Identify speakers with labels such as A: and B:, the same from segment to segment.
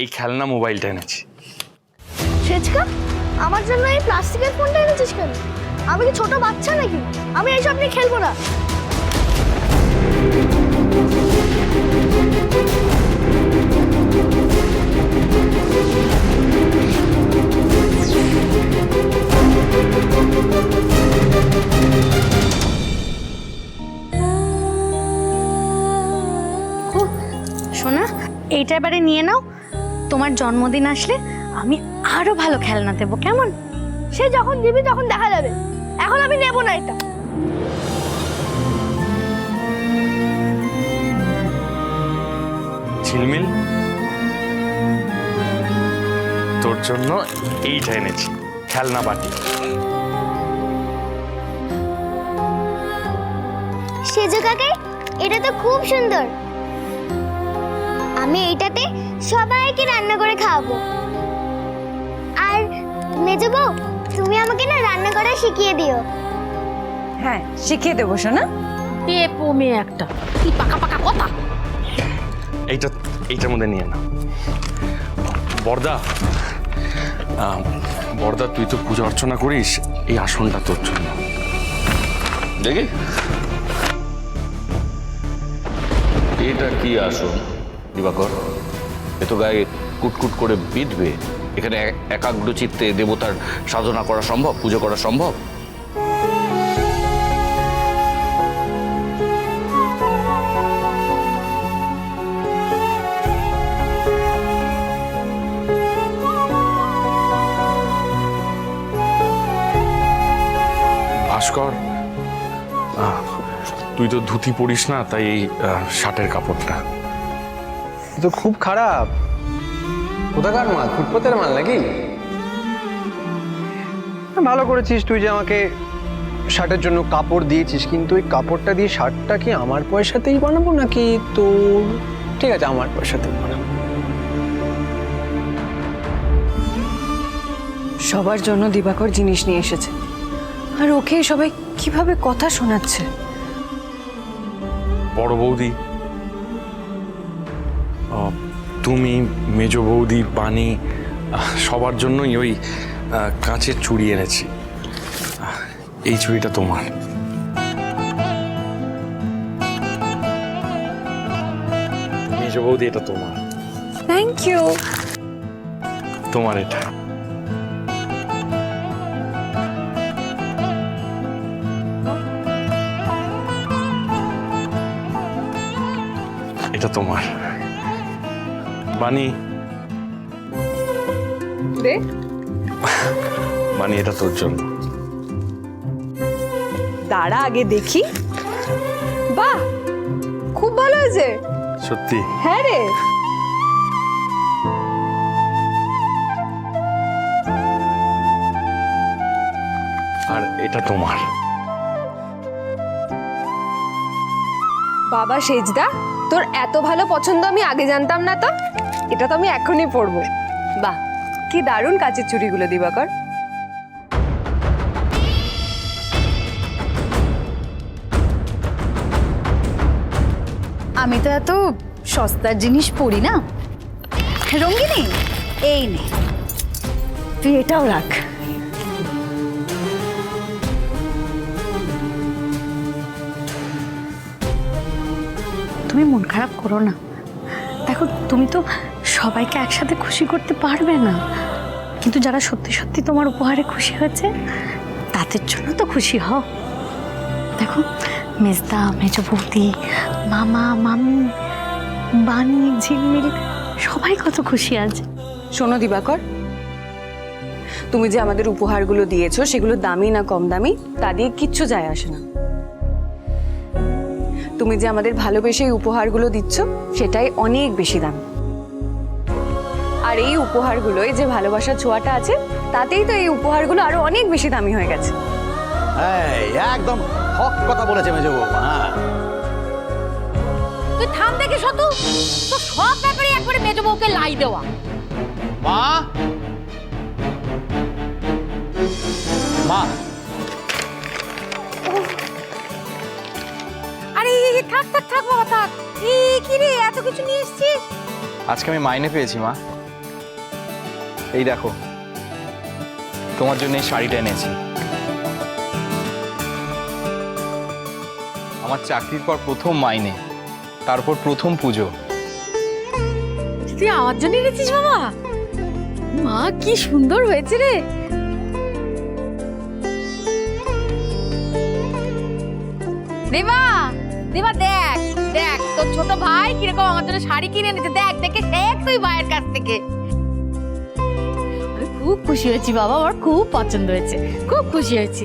A: এই খেলনা মোবাইলটা এনেছি।
B: সেচকা আমার জন্য এই প্লাস্টিকের ফোনটা এনেছিস কেন? আমি কি ছোট বাচ্চা নাকি? আমি এইসব নিয়ে খেলব না।
C: শোনা এইটা এবারে নিয়ে নাও। তোমার জন্মদিন আসলে আমি আরও ভালো খেলনা দেবো কেমন?
B: সে যখন দিবি তখন দেখা যাবে। এখন আমি নেব না এটা।
A: ঝিলমিল তোর জন্য এইটা এনেছি খেলনা বাটি।
D: সেজো কাকাই এটা তো খুব সুন্দর। আমি এইটাতে সবাইকে রান্না করে খাওয়াবো। আর মেজো বউ তুমি আমাকে না রান্না করা শিখিয়ে দিও।
E: হ্যাঁ শিখিয়ে দেবো শোনা
F: পেপো মেয়ে একটা কি পাকা পাকা কথা।
A: এইটা এইটার মধ্যে নিয়ে না বর্দা বর্দা তুই তো পূজা অর্চনা করিস এই আসনটা তোর জন্য।
G: দেখি। এটা কি আসন? দিবাকর। এ তো গায়ে কুটকুট করে বিঁধবে, এখানে এক- একাগ্র চিত্তে দেবতার সাধনা করা সম্ভব, পুজো করা সম্ভব?
A: ভাস্কর তুই তো ধুতি পরিস না, তাই এই শার্টের কাপড়টা।
H: তো খুব খারাপ। কোথাকার মাল? ফুটপাতের মাল নাকি? ভালো করেছিস তুই যে আমাকে শার্টের জন্য কাপড় দিয়েছিস কিন্তু ওই কাপড়টা দিয়ে শার্টটা কি আমার পয়সাতেই বানাবো নাকি তোর? ঠিক আছে আমার পয়সাতেই বানাবো।
E: সবার জন্য দিবাকর জিনিস নিয়ে এসেছে। আর ওকে সবাই কীভাবে কথা শোনাচ্ছে?
A: বড় বৌদি তুমি মেজ বৌদি পানি সবার জন্যই ওই কাঁচের চুড়ি এনেছি। এই চুড়িটা তোমার। মেজ বৌদি এটা তোমার।
E: থ্যাংক ইউ
A: তোমার এটা। এটা তোমার। বাণী।
E: দে
A: বাণী এটা তোর জন্য।
E: দাঁড়া আগে দেখি। বাহ খুব ভালো হয়েছে।
A: সত্যি?
E: হ্যাঁ রে।
A: আর এটা তোমার।
E: বাবা সেজদা। তোর এত ভালো পছন্দ আমি আগে জানতাম না তো। এটা তো আমি এখনই পরবো। বাহ, কি দারুণ কাচের চুড়িগুলো, দিবাকর।
C: আমি তো এত সস্তার জিনিস পড়ি না। রঙ্গিনী, এই নে। তুই এটাও রাখ। তুমি মন খারাপ করো না। দেখো, তুমি তো সবাইকে একসাথে খুশি করতে পারবে না। কিন্তু যারা সত্যি সত্যি তোমার উপহারে খুশি হয়েছে, তাদের জন্য তো খুশি হও। দেখো, মেজদা মেজ বৌদি মামা, মামি, বানি, ঝিলমিল, সবাই কত খুশি আছে।
E: শোনো দিবাকর, তুমি যে আমাদের উপহারগুলো দিয়েছ, সেগুলো দামি না কম দামি, তা দিয়ে কিচ্ছু যায় আসে না। তুমি যে আমাদের ভালোবেসে এই উপহারগুলো দিচ্ছ সেটাই অনেক বেশি দাম। আর এই উপহারগুলোয় যে ভালোবাসার ছোঁয়াটা আছে তাতেই তো এই উপহারগুলো আরও অনেক বেশি দামি হয়ে গেছে।
I: একদম হক কথা বলেছে মেজো হ্যাঁ।
F: তুই থাম দেখে শতু তো সব ব্যাপারে একবারে মেজো বউকে লাই দেওয়া।
I: মা? মা
F: থাক থাক থাক বাবা থাক। এই কি রে এত কিছু নিয়ে এসেছিস?
H: আজকে আমি মাইনে পেয়েছি মা। এই দেখো তোমার জন্য এই শাড়িটা এনেছি। আমার চাকরির পর প্রথম মাইনে তারপর প্রথম পুজো।
F: তুই আমার জন্য এনেছিস বাবা মা কি সুন্দর হয়েছে রে। দেবা দেবা দেখ দেখ তোর ছোট ভাই কীরকম আমার জন্য শাড়ি কিনে এনেছে দেখ দেখে শেখ তুই ভাইয়ের কাছ থেকে। আমি খুব খুশি হয়েছি বাবা আমার খুব পছন্দ হয়েছে খুব খুশি হয়েছি।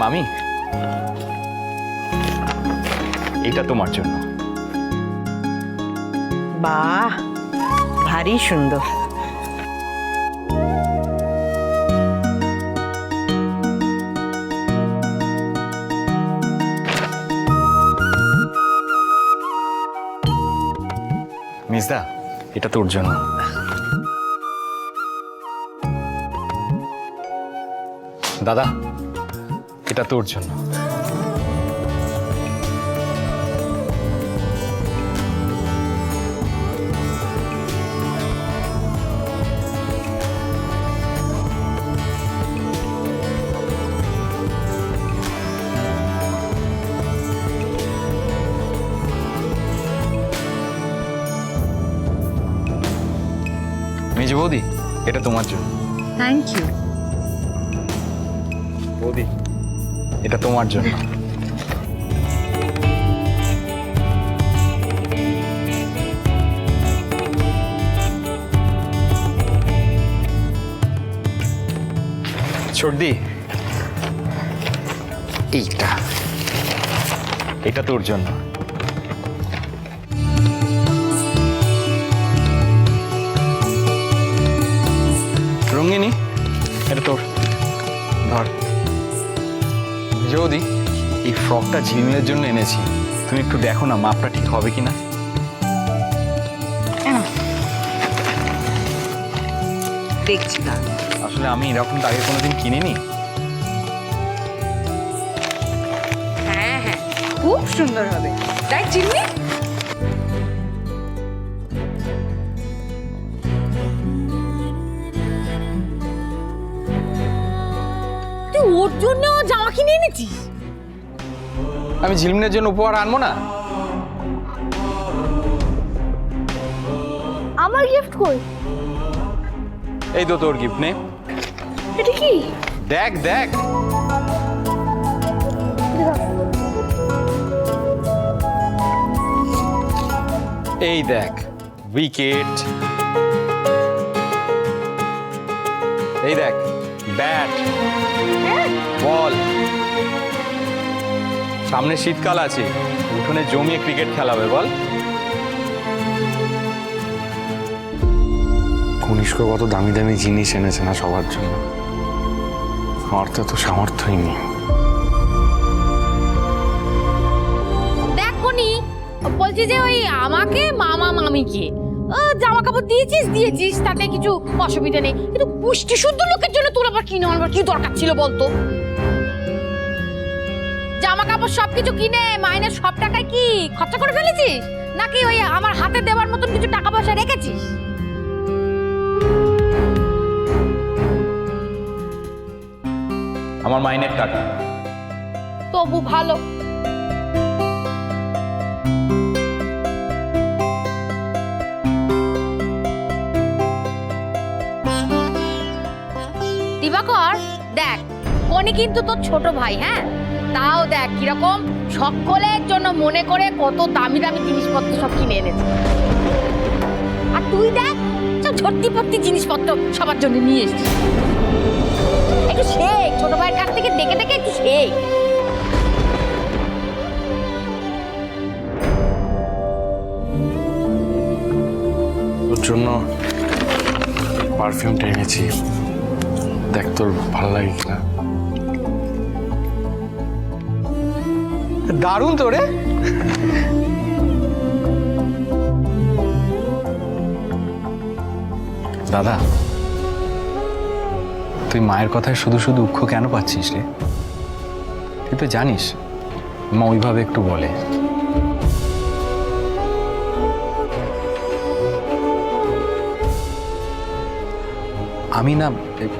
H: মামি এটা তোমার জন্য।
J: বাহ ভারী সুন্দর।
H: মিসদা এটা তোর জন্য। দাদা এটা তোর জন্য। এটা তোমার জন্য।
C: থ্যাংক ইউ
H: বৌদি এটা তোমার জন্য। সর্দি এইটা এটা তোর জন্য। এটা তোর। ধর। যদি এই ফ্রকটা ঝিলমিলের জন্য এনেছি তুমি একটু দেখো না মাপটা ঠিক হবে কিনা।
J: দেখছি দাঁড়া
H: আসলে আমি এরকমটা আগে কোনোদিন কিনিনি।
E: হ্যাঁ হ্যাঁ। খুব সুন্দর হবে। তাই চিনলি
F: জন্য জামা কিনে এনেছিস?
H: আমি ঝিলমিলের জন্য উপহার আনব না?
B: আমার গিফট কই?
H: এই তো তোর গিফট নে।
B: এটা কি?
H: দেখ দেখ। এই দেখ উইকেট। এই দেখ। Bat ball. সামনে শীতকাল আছে উঠোনে জমিয়ে ক্রিকেট খেলা হবে বল।
A: কনিষ্ক কত দামি দামি জিনিস এনেছে না সবার জন্য? আমার তো এত সামর্থ্যই নেই।
F: দেখ কোনি বলছি যে ওই আমাকে মামা মামিকে। জামা কাপড় দিয়েছিস দিয়েছিস তাতে কিছু অসুবিধা নেই। কিন্তু পুষ্টি শুদ্ধ লোকের জন্য তোর আবার কিনে আনবার কি দরকার ছিল বলতো? জামা কাপড় সবকিছু কিনে মাইনের সব টাকায় কি খরচা করে ফেলেছিস? নাকি ওই আমার হাতে দেওয়ার মতন কিছু টাকা পয়সা রেখেছিস?
H: আমার মাইনের টাকা।
F: তবু ভালো। দিবাকর, দেখ কনি কিন্তু তোর ছোট ভাই হ্যাঁ? তাও দেখ কীরকম সকলের জন্য মনে করে কত দামি দামি জিনিসপত্র সব কিনে এনেছে। আর তুই দেখ, সব ঝর্তি পর্তি জিনিসপত্র সবার জন্য নিয়ে এসেছিস। একটু শেখ ছোট ভাইয়ের কাছ থেকে দেখে দেখে একটু শেখ
A: জন্য পারফিউমটা এনেছি। দেখ তোর ভালো লাগে কিনা।
H: দারুণ তো রে। দাদা তুই মায়ের কথায় শুধু শুধু দুঃখ কেন পাচ্ছিস রে? তুই তো জানিস মা ওইভাবে একটু বলে। আমি না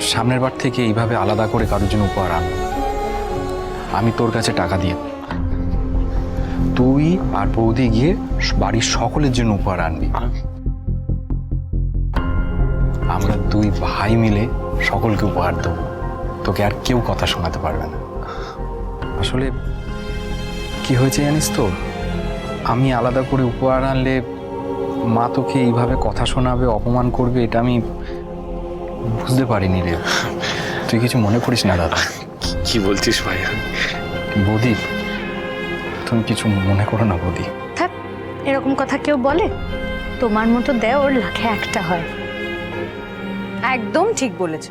H: সামনের বার থেকে এইভাবে আলাদা করে কারোর জন্য উপহার আনব না। আমি তোর কাছে টাকা দিয়ে তুই আর বৌদি গিয়ে বাড়ির সকলের জন্য উপহার আনবি। আমরা দুই ভাই মিলে সকলকে উপহার দেবো। তোকে আর কেউ কথা শোনাতে পারবে না। আসলে কি হয়েছে জানিস তো? আমি আলাদা করে উপহার আনলে মা তোকে এইভাবে কথা শোনাবে, অপমান করবে, এটা আমি বুঝতে পারিনি রে। তুই কিছু মনে করিস না দাদা।
A: কি- বলছিস ভাই?
H: বৌদি তুমি কিছু মনে করো না বৌদি।
C: থাক এরকম কথা কেউ বলে? তোমার মতো দেয় ওর লাখে একটা হয়।
E: একদম ঠিক বলেছ।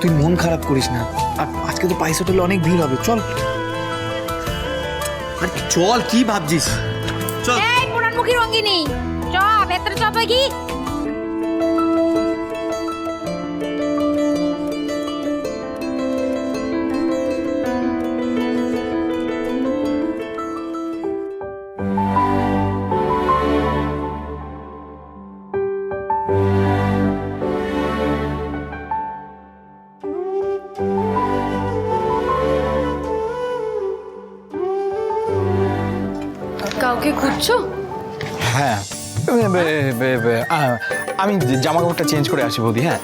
K: তুই মন খারাপ করিস না। আর আজকে তো পাইস হোটেলে অনেক ভিড় হবে। চল। আরে চল কি ভাবছিস? চল।
F: এই পুরানমুখী রঙ্গিনী চ ভেতরে চ তুই কি
H: আমি জামা কাপড়টা চেঞ্জ করে আসি বৌদি হ্যাঁ।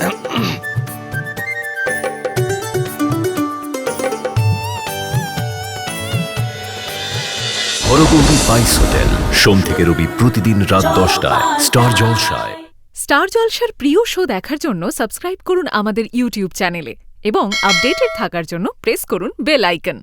L: হরগৌরী বাইস হোটেল। সোম থেকে রবি প্রতিদিন রাত দশটায়। স্টার জলসায়।
M: স্টার জলসার প্রিয় শো দেখার জন্য সাবস্ক্রাইব করুন আমাদের ইউটিউব চ্যানেলে এবং আপডেটেড থাকার জন্য প্রেস করুন বেল আইকন।